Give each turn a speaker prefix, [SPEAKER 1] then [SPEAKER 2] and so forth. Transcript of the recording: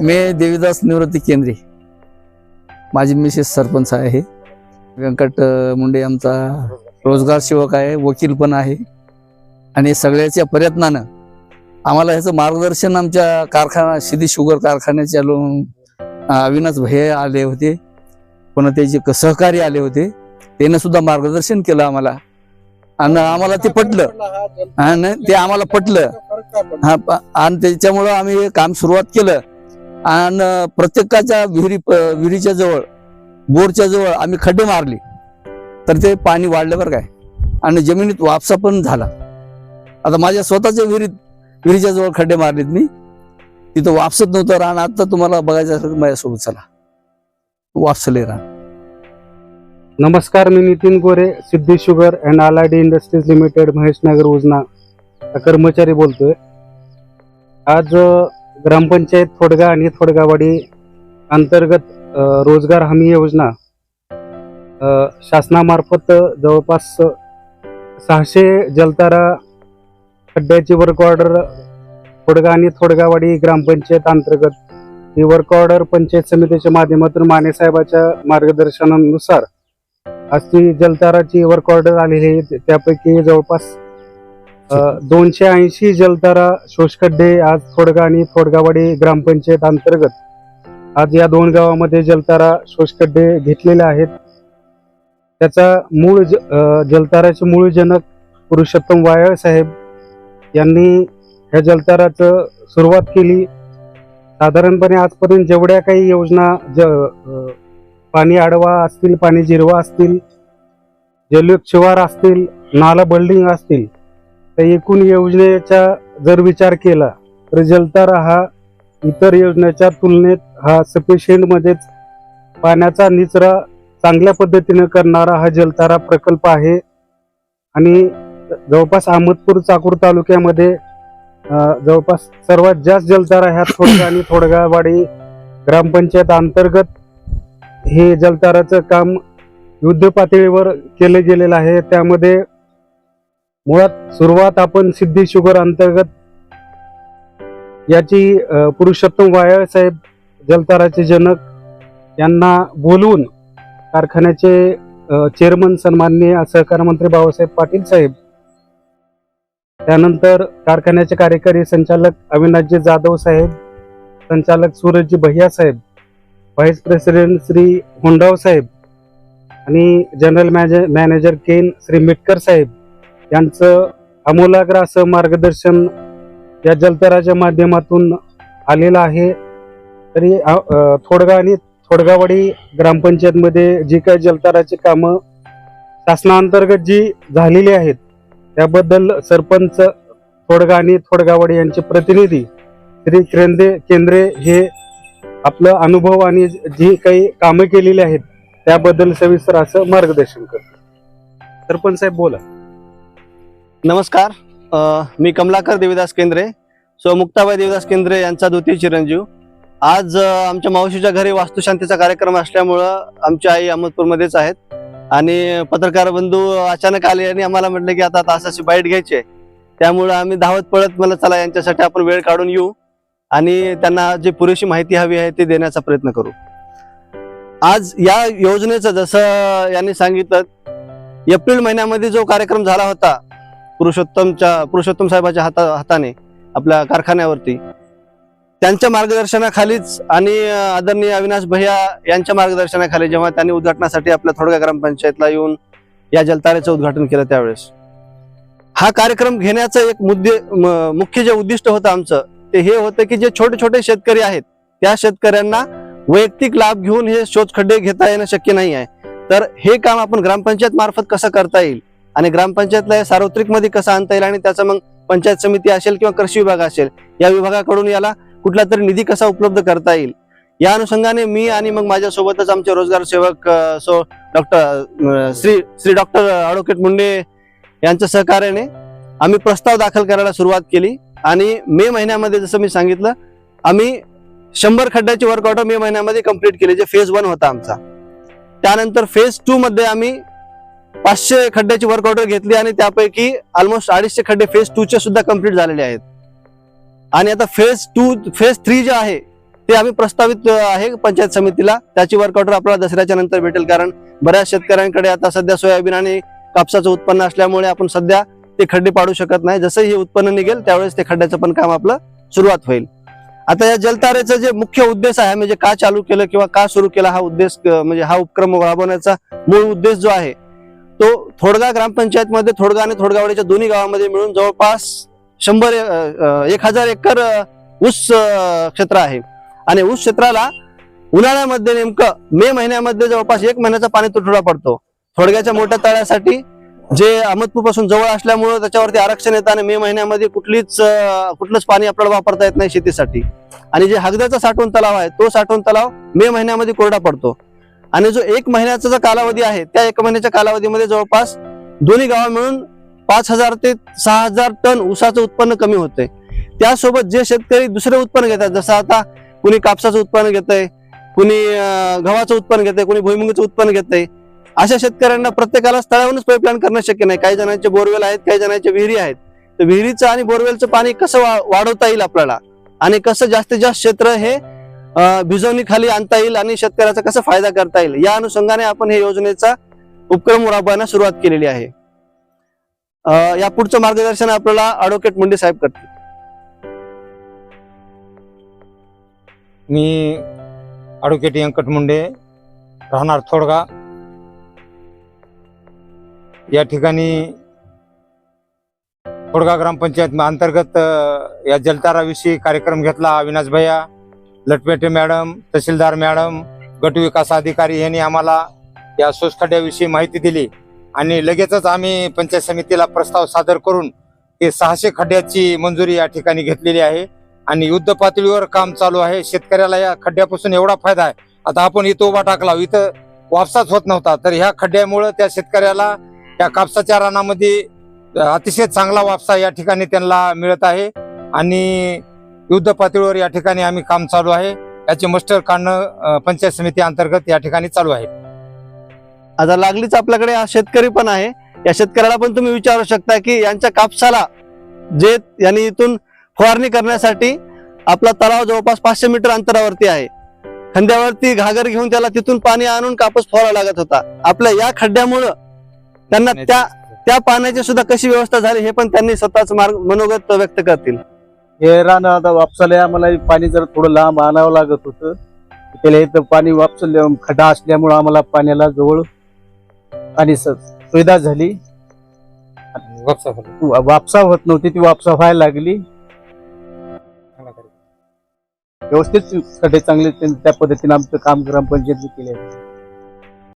[SPEAKER 1] मी देवीदास निवृत्ती केंद्रे. माझी मिसेस सरपंच आहे. व्यंकट मुंडे आमचा रोजगार सेवक आहे वकील पण आहे. आणि सगळ्याच्या प्रयत्नानं आम्हाला ह्याचं मार्गदर्शन आमच्या कारखाना सिद्धी शुगर कारखान्याच्या लो अविनाश भैया आले होते. पुन्हा त्याचे क- सहकारी आले होते. त्यानं सुद्धा मार्गदर्शन केलं आम्हाला. आणि आम्हाला ते पटलं. आणि ते आम्हाला पटलं. हा प- आणि त्याच्यामुळं आम्ही हे काम सुरुवात केलं. आणि प्रत्येकाच्या विहिरी विहिरीच्या जवळ बोरच्या जवळ आम्ही खड्डे मारले. तर ते पाणी वाढलं बरं काय. आणि जमिनीत वापसा पण झाला. आता माझ्या स्वतःच्या विहिरीत विहिरीच्या जवळ खड्डे मारलेत मी. तिथं वापसत नव्हतं रान. आता तुम्हाला बघायचं असेल तर माझ्यासोबत चला. वापसले रान.
[SPEAKER 2] नमस्कार मी Nitin Gore Siddhi sugar and allied industries limited Maheshnagar Ujana. हा कर्मचारी बोलतोय. आज ग्रामपंचायत थोडगा आणि थोडगावाडी अंतर्गत रोजगार हमी योजना शासनामार्फत जवळपास सहाशे जलतारा खड्ड्याची वर्क ऑर्डर थोडगा आणि थोडगावाडी ग्रामपंचायत अंतर्गत. ही वर्क ऑर्डर पंचायत समितीच्या माध्यमातून मानेसाहेबाच्या मार्गदर्शनानुसार आज ती जलताराची वर्क ऑर्डर आलेली आहे. त्यापैकी जवळपास दोनशे ऐंशी जलतारा शोषखड्डे आज थोडगा आणि थोडगावाडी ग्रामपंचायत अंतर्गत आज या दोन गावामध्ये जलतारा शोषखड्डे घेतलेले आहेत. त्याचा मूळ ज- जलताराचे मूळ जनक पुरुषोत्तम वायळ साहेब यांनी ह्या जलताराचं सुरुवात केली. साधारणपणे आजपर्यंत जेवढ्या काही योजना ज पाणी आडवा असतील पाणी जिरवा असतील जलयुक्त शिवार असतील नाला बल्डिंग असतील तर एकूण योजनेचा जर विचार केला तर जलतारा हा इतर योजनेच्या तुलनेत हा सफिशियंटमध्येच पाण्याचा निचरा चांगल्या पद्धतीने करणारा हा जलतारा प्रकल्प आहे. आणि जवळपास अहमदपूर चाकूर तालुक्यामध्ये जवळपास सर्वात जास्त जलतारा ह्या थोडगा आणि थोडगावाडी ग्रामपंचायत अंतर्गत हे जलताराचं काम युद्ध पातळीवर केलं गेलेलं आहे. त्यामध्ये मुळात सुरुवात आपण सिद्धी शुगर अंतर्गत याची पुरुषोत्तम वायळ साहेब जलताराचे जनक यांना बोलवून कारखान्याचे चेअरमन सन्माननीय सहकार मंत्री बाबासाहेब पाटील साहेब त्यानंतर कारखान्याचे कार्यकारी संचालक अविनाशजी जाधव साहेब संचालक सूरजजी भैया साहेब व्हाईस प्रेसिडेंट श्री होंडाव साहेब आणि general manager cane Shri Mitkar साहेब यांचं अमूलाग्र असं मार्गदर्शन या जलतराच्या माध्यमातून आलेलं आहे. तरी थोडगा आणि थोडगावाडी ग्रामपंचायतमध्ये जी काही जलताराची कामं शासनाअंतर्गत जी झालेली आहेत त्याबद्दल सरपंच थोडगा आणि थोडगावाडी यांचे प्रतिनिधी श्री केंद्रे केंद्रे हे आपलं अनुभव आणि जी काही कामं केलेली आहेत त्याबद्दल सविस्तर असं मार्गदर्शन करतो सरपंच साहेब बोला.
[SPEAKER 3] नमस्कार. मी कमलाकर देवीदास केंद्रे. सो मुक्ताबाई देवीदास केंद्रे यांचा द्वितीय चिरंजीव. आज आमच्या मावशीच्या घरी वास्तुशांतीचा कार्यक्रम असल्यामुळं आमची आई अहमदपूरमध्येच आहेत. आणि पत्रकार बंधू अचानक आले आणि आम्हाला म्हटलं की आता तासाची बाईट घ्यायची आहे. त्यामुळं आम्ही धावत पळत मला चला यांच्यासाठी आपण वेळ काढून येऊ आणि त्यांना जी पुरेशी माहिती हवी आहे ती देण्याचा प्रयत्न करू. आज या योजनेचं जसं यांनी सांगितलं एप्रिल महिन्यामध्ये जो कार्यक्रम झाला होता पुरुषोत्तमच्या पुरुषोत्तम साहेबाच्या हाता हाताने आपल्या कारखान्यावरती. त्यांच्या मार्गदर्शनाखालीच आणि आदरणीय अविनाश भैया यांच्या मार्गदर्शनाखाली जेव्हा त्यांनी उद्घाटनासाठी आपल्या थोडक्या ग्रामपंचायतला येऊन या जलतारेचं उद्घाटन केलं त्यावेळेस. हा कार्यक्रम घेण्याचं एक मुद्दे मुख्य जे उद्दिष्ट होतं आमचं ते हे होतं की जे छोटे छोटे शेतकरी आहेत त्या शेतकऱ्यांना वैयक्तिक लाभ घेऊन हे शोधखड्डे घेता येणं शक्य नाही आहे. तर हे काम आपण ग्रामपंचायत मार्फत कसं करता येईल? आणि ग्रामपंचायतला हे सार्वत्रिकमध्ये कसं आणता येईल आणि त्याचा मग पंचायत समिती असेल किंवा कृषी विभाग असेल या विभागाकडून याला कुठला तरी निधी कसा उपलब्ध करता येईल? या अनुषंगाने मी आणि मग माझ्यासोबतच आमचे रोजगार सेवक so doctor Shri Shri doctor advocate Munde यांच्या सहकार्याने आम्ही प्रस्ताव दाखल करायला सुरुवात केली. आणि मे महिन्यामध्ये जसं मी सांगितलं आम्ही शंभर खड्ड्याची वर्कआउट मे महिन्यामध्ये कंप्लीट केली जे फेज वन होता आमचा. त्यानंतर फेज टू मध्ये आम्ही पाचशे खड्ड्याची वर्क ऑर्डर घेतली आणि त्यापैकी ऑलमोस्ट अडीचशे खड्डे फेज टू चे सुद्धा कंप्लीट झालेले आहेत. आणि आता फेज टू फेज थ्री जे आहे ते आम्ही प्रस्तावित आहे पंचायत समितीला. त्याची वर्क ऑर्डर आपल्याला दसऱ्याच्या नंतर भेटेल कारण बऱ्याच शेतकऱ्यांकडे आता सध्या सोयाबीन आणि कापसाचं उत्पन्न असल्यामुळे आपण सध्या ते खड्डे पाडू शकत नाही. जसं हे उत्पन्न निघेल त्यावेळेस ते खड्ड्याचं पण काम आपलं सुरुवात होईल. आता या जलतारेचं जे मुख्य उद्देश आहे म्हणजे का चालू केलं किंवा का सुरू केला हा उद्देश म्हणजे हा उपक्रम राबवण्याचा मूळ उद्देश जो आहे तो थोडगा ग्रामपंचायतमध्ये थोडगा आणि थोडगावडीच्या दोन्ही गावामध्ये मिळून जवळपास शंभर एक हजार एकर ऊस क्षेत्र आहे. आणि ऊस क्षेत्राला उन्हाळ्यामध्ये नेमकं मे महिन्यामध्ये जवळपास एक महिन्याचा पाणी तुटवडा पडतो. थोडग्याच्या मोठ्या तळ्यासाठी जे अहमदपूरपासून जवळ असल्यामुळं त्याच्यावरती आरक्षण येतं आणि मे महिन्यामध्ये कुठलीच कुठलंच पाणी आपल्याला वापरता येत नाही शेतीसाठी. आणि जे हगदाचा साठवण तलाव आहे तो साठवण तलाव मे महिन्यामध्ये कोरडा पडतो. आणि जो एक महिन्याचा जो कालावधी आहे त्या एक महिन्याच्या कालावधीमध्ये जवळपास दोन्ही गावं मिळून पाच हजार ते सहा हजार टन ऊसाचं उत्पन्न कमी होतंय. त्यासोबत जे शेतकरी दुसरे उत्पन्न घेतात जसं आता कुणी कापसाचं उत्पन्न घेतंय कुणी गव्हाचं उत्पन्न घेतंय कुणी भुईमुगाचं उत्पन्न घेतंय अशा शेतकऱ्यांना प्रत्येकाला स्थळावरूनच पाईपलाईन करणं शक्य नाही. काही जणांचे बोरवेल आहेत काही जणांचे विहिरी आहेत. तर विहिरीचं आणि बोरवेलचं पाणी कसं वा- वाढवता येईल आपल्याला? आणि कसं जास्तीत जास्त क्षेत्र हे भिजवणी खाली आणता येईल आणि शेतकऱ्याचा कसा फायदा करता येईल? या अनुषंगाने आपण हे योजनेचा उपक्रम राबवायला सुरुवात केलेली आहे. या पुढचं मार्गदर्शन आपल्याला ऍडव्होकेट मुंडे साहेब करतील.
[SPEAKER 4] मी ॲडव्होकेट व्यंकट मुंडे राहणार थोडगा. या ठिकाणी थोडगा ग्रामपंचायत अंतर्गत या जलताराविषयी कार्यक्रम घेतला अविनाश भैया. लटपेटे मॅडम तहसीलदार मॅडम गट विकास अधिकारी यांनी आम्हाला या सोसखड्याविषयी माहिती दिली. आणि लगेचच आम्ही पंचायत समितीला प्रस्ताव सादर करून हे सहाशे खड्ड्याची मंजुरी या ठिकाणी घेतलेली आहे. आणि युद्ध पातळीवर काम चालू आहे. शेतकऱ्याला या खड्ड्यापासून एवढा फायदा आहे. आता आपण इथं उभा टाकला इथं वापसाच होत नव्हता. तर ह्या खड्ड्यामुळं त्या शेतकऱ्याला त्या कापसाच्या रानामध्ये अतिशय चांगला वापसा या ठिकाणी त्यांना मिळत आहे. आणि युद्ध पातळीवर या ठिकाणी आम्ही काम चालू आहे. याचे मस्टर काढणं पंचायत समिती अंतर्गत या ठिकाणी चालू आहे.
[SPEAKER 3] आता लागलीच आपल्याकडे हा शेतकरी पण आहे. या शेतकऱ्याला पण तुम्ही विचारू शकता की यांच्या कापसाला जे यांनी इथून फवारणी करण्यासाठी आपला तलाव जवळपास पाचशे मीटर अंतरावरती आहे. खंद्यावरती घागर घेऊन त्याला तिथून पाणी आणून कापूस फवारा लागत होता. आपल्या या खड्ड्यामुळं त्यांना त्या त्या पाण्याची सुद्धा कशी व्यवस्था झाली हे पण त्यांनी स्वतःच मार्ग मनोगत व्यक्त करतील.
[SPEAKER 5] हे रान आता वापसाला आम्हाला पाणी जर थोडं लांब आणावं लागत होतं. त्याला इथं पाणी वापस खड्डा असल्यामुळं आम्हाला पाण्याला जवळ आणि सुविधा झाली.
[SPEAKER 4] वापसा
[SPEAKER 5] वापसा होत नव्हती ती वापसा व्हायला लागली. व्यवस्थित खड्डे चांगले त्या पद्धतीने आमचं काम ग्रामपंचायतने केले